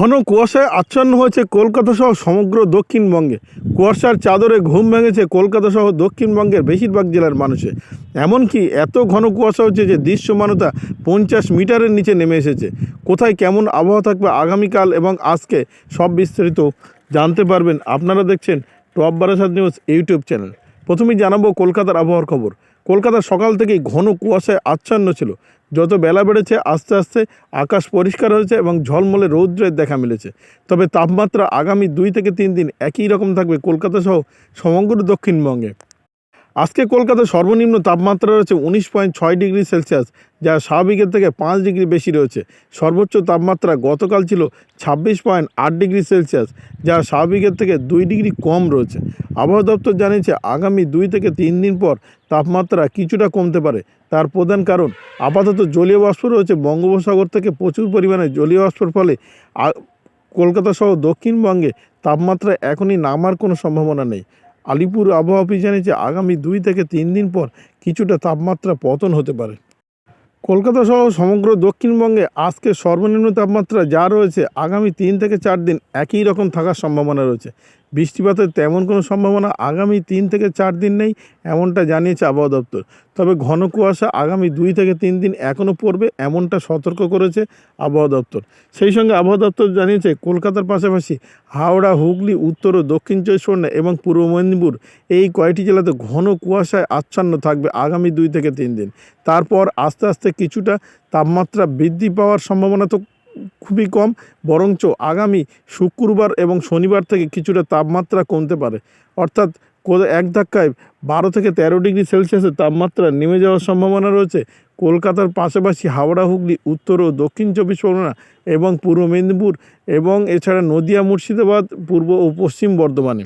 ঘন কুয়াশায় আচ্ছন্ন হয়েছে কলকাতা সহ সমগ্র দক্ষিণবঙ্গে। কুয়াশার চাদরে ঘুম ভেঙেছে কলকাতা সহ দক্ষিণবঙ্গের বেশিরভাগ জেলার মানুষে। এমনকি এত ঘন কুয়াশা হচ্ছে যে দৃশ্যমানতা পঞ্চাশ মিটারের নিচে নেমে এসেছে। কোথায় কেমন আবহাওয়া থাকবে আগামীকাল এবং আজকে সব বিস্তারিত জানতে পারবেন আপনারা দেখছেন top Barasat news YouTube channel. প্রথমেই জানাব কলকাতার আবহাওয়ার খবর। কলকাতা সকাল থেকেই ঘন কুয়াশায় আচ্ছন্ন ছিল। যত বেলা বেড়েছে, আস্তে আস্তে আকাশ পরিষ্কার হয়েছে এবং ঝলমলে রৌদ্রের দেখা মিলেছে। তবে তাপমাত্রা আগামী দুই থেকে তিন দিন একই রকম থাকবে কলকাতা সহ সমগ্র দক্ষিণবঙ্গে। আজকে কলকাতার সর্বনিম্ন তাপমাত্রা রয়েছে উনিশ পয়েন্ট ছয় ডিগ্রি সেলসিয়াস, যা স্বাভাবিকের থেকে পাঁচ ডিগ্রি বেশি রয়েছে। সর্বোচ্চ তাপমাত্রা গতকাল ছিল ছাব্বিশ পয়েন্ট আট ডিগ্রি সেলসিয়াস, যা স্বাভাবিকের থেকে দুই ডিগ্রি কম রয়েছে। আবহাওয়া দপ্তর জানিয়েছে, আগামী দুই থেকে তিন দিন পর তাপমাত্রা কিছুটা কমতে পারে। তার প্রধান কারণ, আপাতত জলীয় বাষ্প রয়েছে বঙ্গোপসাগর থেকে প্রচুর পরিমাণে। জলীয় বাষ্পর ফলে কলকাতা সহ দক্ষিণবঙ্গে তাপমাত্রা এখনই নামার কোনো সম্ভাবনা নেই। আলিপুর আবহাওয়া অফিস জানিয়েছে আগামী দুই থেকে তিন দিন পর কিছুটা তাপমাত্রা পতন হতে পারে। কলকাতা সহ সমগ্র দক্ষিণবঙ্গে আজকে সর্বনিম্ন তাপমাত্রা যা রয়েছে আগামী তিন থেকে চার দিন একই রকম থাকার সম্ভাবনা রয়েছে। বৃষ্টিপাতের তেমন কোনো সম্ভাবনা আগামী তিন থেকে চার দিন নেই, এমনটা জানিয়েছে আবহাওয়া দপ্তর। তবে ঘন কুয়াশা আগামী দুই থেকে তিন দিন এখনও পড়বে, এমনটা সতর্ক করেছে আবহাওয়া দপ্তর। সেই সঙ্গে আবহাওয়া দপ্তর জানিয়েছে, কলকাতার পাশাপাশি হাওড়া, হুগলি, উত্তর ও দক্ষিণ চব্বিশ পরগনা এবং পূর্ব মেদিনীপুর এই কয়টি জেলাতে ঘন কুয়াশায় আচ্ছন্ন থাকবে আগামী দুই থেকে তিন দিন। তারপর আস্তে আস্তে কিছুটা তাপমাত্রা বৃদ্ধি পাওয়ার সম্ভাবনা তো খুবই কম, বরঞ্চ আগামী শুক্রবার এবং শনিবার থেকে কিছুটা তাপমাত্রা কমতে পারে। অর্থাৎ এক ধাক্কায় বারো থেকে তেরো ডিগ্রি সেলসিয়াসের তাপমাত্রা নেমে যাওয়ার সম্ভাবনা রয়েছে। কলকাতার পাশাপাশি হাওড়া, হুগলি, উত্তর ও দক্ষিণ চব্বিশ পরগনা এবং পূর্ব মেদিনীপুর এবং এছাড়া নদিয়া, মুর্শিদাবাদ, পূর্ব ও পশ্চিম বর্ধমানে।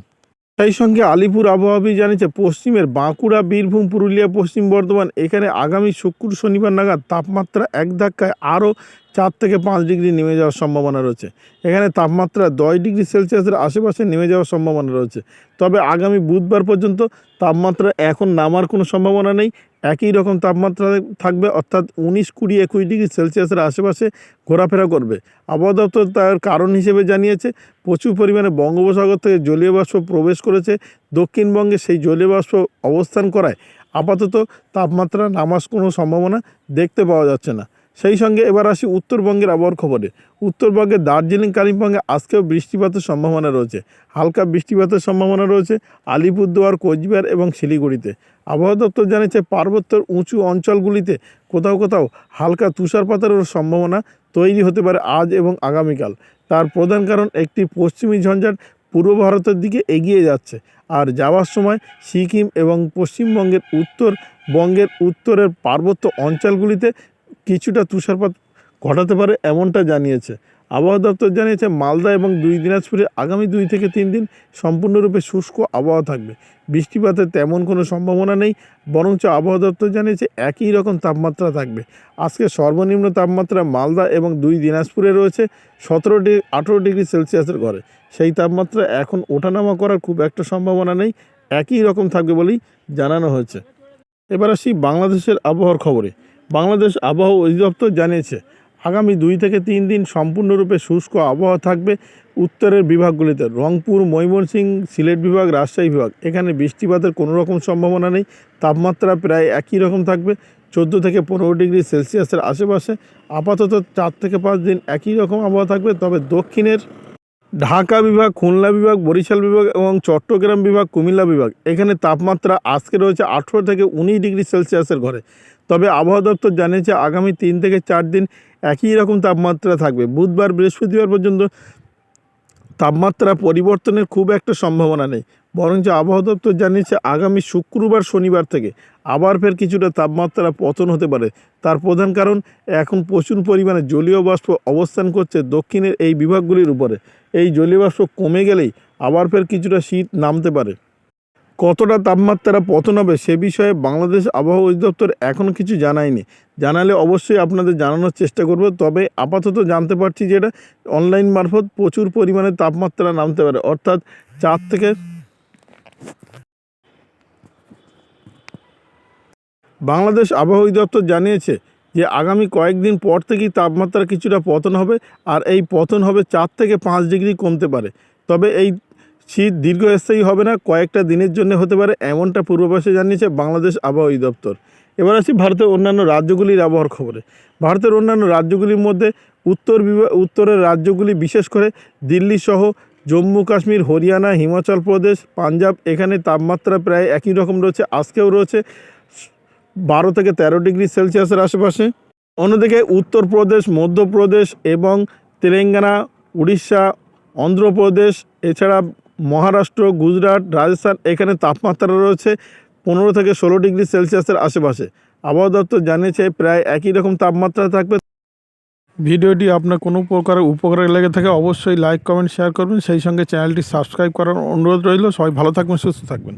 সেই সঙ্গে আলিপুর আবহাওয়া জানিয়েছে, পশ্চিমের বাঁকুড়া, বীরভূম, পুরুলিয়া, পশ্চিম বর্ধমান, এখানে আগামী শুক্র, শনিবার নাগাদ তাপমাত্রা এক ধাক্কায় আরও চার থেকে পাঁচ ডিগ্রি নেমে যাওয়ার সম্ভাবনা রয়েছে। এখানে তাপমাত্রা দশ ডিগ্রি সেলসিয়াসের আশেপাশে নেমে যাওয়ার সম্ভাবনা রয়েছে। তবে আগামী বুধবার পর্যন্ত তাপমাত্রা এখন নামার কোনো সম্ভাবনা নেই। একই রকম তাপমাত্রা থাকবে, অর্থাৎ উনিশ কুড়ি একুশ ডিগ্রি সেলসিয়াসের আশেপাশে ঘোরাফেরা করবে। আবহাওয়া দপ্তর তার কারণ হিসেবে জানিয়েছে, প্রচুর পরিমাণে বঙ্গোপসাগর থেকে জলীয় বাষ্প প্রবেশ করেছে। দক্ষিণবঙ্গে সেই জলীয় বাষ্প অবস্থান করায় আপাতত তাপমাত্রা নামার কোনো সম্ভাবনা দেখতে পাওয়া যাচ্ছে না। সেই সঙ্গে এবার আসি উত্তরবঙ্গের আবহাওয়ার খবরে। উত্তরবঙ্গের দার্জিলিং, কালিম্পংয়ে আজকেও বৃষ্টিপাতের সম্ভাবনা রয়েছে। হালকা বৃষ্টিপাতের সম্ভাবনা রয়েছে আলিপুরদুয়ার, কোচবিহার এবং শিলিগুড়িতে। আবহাওয়া দপ্তর জানিয়েছে পার্বত্যের উঁচু অঞ্চলগুলিতে কোথাও কোথাও হালকা তুষারপাতেরও সম্ভাবনা তৈরি হতে পারে আজ এবং আগামীকাল। তার প্রধান কারণ একটি পশ্চিমী ঝঞ্ঝাট পূর্ব ভারতের দিকে এগিয়ে যাচ্ছে। আর যাওয়ার সময় সিকিম এবং পশ্চিমবঙ্গের উত্তরবঙ্গের উত্তরের পার্বত্য অঞ্চলগুলিতে কিছুটা তুষারপাত ঘটাতে পারে এমনটা জানিয়েছে। আবহাওয়া দপ্তর জানিয়েছে মালদা এবং দুই দিনাজপুরে আগামী দুই থেকে তিন দিন সম্পূর্ণরূপে শুষ্ক আবহাওয়া থাকবে। বৃষ্টিপাতের তেমন কোনো সম্ভাবনা নেই, বরঞ্চ আবহাওয়া দপ্তর জানিয়েছে একই রকম তাপমাত্রা থাকবে। আজকে সর্বনিম্ন তাপমাত্রা মালদা এবং দুই দিনাজপুরে রয়েছে সতেরো ডিগ্রি আঠেরো ডিগ্রি সেলসিয়াসের ঘরে। সেই তাপমাত্রা এখন ওঠানামা করার খুব একটা সম্ভাবনা নেই, একই রকম থাকবে বলেই জানানো হয়েছে। এবার আসি বাংলাদেশের আবহাওয়ার খবরে। বাংলাদেশ আবহাওয়া অধিদপ্তর জানিয়েছে, আগামী দুই থেকে তিন দিন সম্পূর্ণরূপে শুষ্ক আবহাওয়া থাকবে। উত্তরের বিভাগগুলিতে রংপুর, ময়মনসিংহ, সিলেট বিভাগ, রাজশাহী বিভাগ। এখানে বৃষ্টিপাতের কোনো রকম সম্ভাবনা নেই। তাপমাত্রা প্রায় একই রকম থাকবে। চোদ্দ থেকে পনেরো ডিগ্রি সেলসিয়াসের আশেপাশে আপাতত চার থেকে পাঁচ দিন একই রকম আবহাওয়া থাকবে। তবে দক্ষিণের ঢাকা বিভাগ, খুলনা বিভাগ, বরিশাল বিভাগ এবং চট্টগ্রাম বিভাগ, কুমিল্লা বিভাগ। এখানে তাপমাত্রা আজকে রয়েছে আঠেরো থেকে উনিশ ডিগ্রি সেলসিয়াসের ঘরে। তবে আবহাওয়া দপ্তর জানিয়েছে আগামী তিন থেকে চার দিন একই রকম তাপমাত্রা থাকবে। বুধবার, বৃহস্পতিবার পর্যন্ত তাপমাত্রা পরিবর্তনের খুব একটা সম্ভাবনা নেই। বরঞ্চ আবহাওয়া দপ্তর জানিয়েছে আগামী শুক্রবার, শনিবার থেকে আবার ফের কিছুটা তাপমাত্রা পতন হতে পারে। তার প্রধান কারণ, এখন প্রচুর পরিমাণে জলীয় বাষ্প অবস্থান করছে দক্ষিণের এই বিভাগগুলির উপরে। এই জলীয় বাষ্প কমে গেলেই আবার ফের কিছুটা শীত নামতে পারে। কতটা তাপমাত্রা পতন হবে সে বিষয়ে বাংলাদেশ আবহাওয়া অধিদপ্তর এখনও কিছু জানায়নি। জানালে অবশ্যই আপনাদের জানানোর চেষ্টা করব। তবে আপাতত জানতে পারছি যেটা অনলাইন মারফত প্রচুর পরিমাণে তাপমাত্রা নামতে পারে। অর্থাৎ চার থেকে বাংলাদেশ আবহাওয়া অধিদপ্তর জানিয়েছে যে আগামী কয়েকদিন পর থেকেই তাপমাত্রা কিছুটা পতন হবে। আর এই পতন হবে চার থেকে পাঁচ ডিগ্রি কমতে পারে। তবে এই শীত দীর্ঘস্থায়ী হবে না, কয়েকটা দিনের জন্য হতে পারে এমনটা পূর্বাভাসে জানিয়েছে বাংলাদেশ আবহাওয়া অধিদপ্তর এবার আসি ভারতের অন্যান্য রাজ্যগুলির আবহাওয়ার খবরে। ভারতের অন্যান্য রাজ্যগুলির মধ্যে উত্তর উত্তরের রাজ্যগুলি বিশেষ করে দিল্লি সহ জম্মু কাশ্মীর, হরিয়ানা, হিমাচল প্রদেশ, পাঞ্জাব, এখানে তাপমাত্রা প্রায় একই রকম রয়েছে, আজকেও রয়েছে বারো থেকে তেরো ডিগ্রি সেলসিয়াসের আশেপাশে। অন্যদিকে উত্তরপ্রদেশ মধ্যপ্রদেশ এবং তেলেঙ্গানা, উড়িষ্যা, অন্ধ্রপ্রদেশ, এছাড়া মহারাষ্ট্র, গুজরাট, রাজস্থান, এখানে তাপমাত্রা রয়েছে পনেরো থেকে ষোলো ডিগ্রি সেলসিয়াসের আশেপাশে। আবহাওয়া দপ্তর জানিয়েছে প্রায় একই রকম তাপমাত্রা থাকবে। ভিডিওটি আপনার কোনো প্রকার উপকারে লেগে থাকে অবশ্যই লাইক, কমেন্ট, শেয়ার করবেন। সেই সঙ্গে চ্যানেলটি সাবস্ক্রাইব করার অনুরোধ রইল। সবাই ভালো থাকবেন, সুস্থ থাকবেন।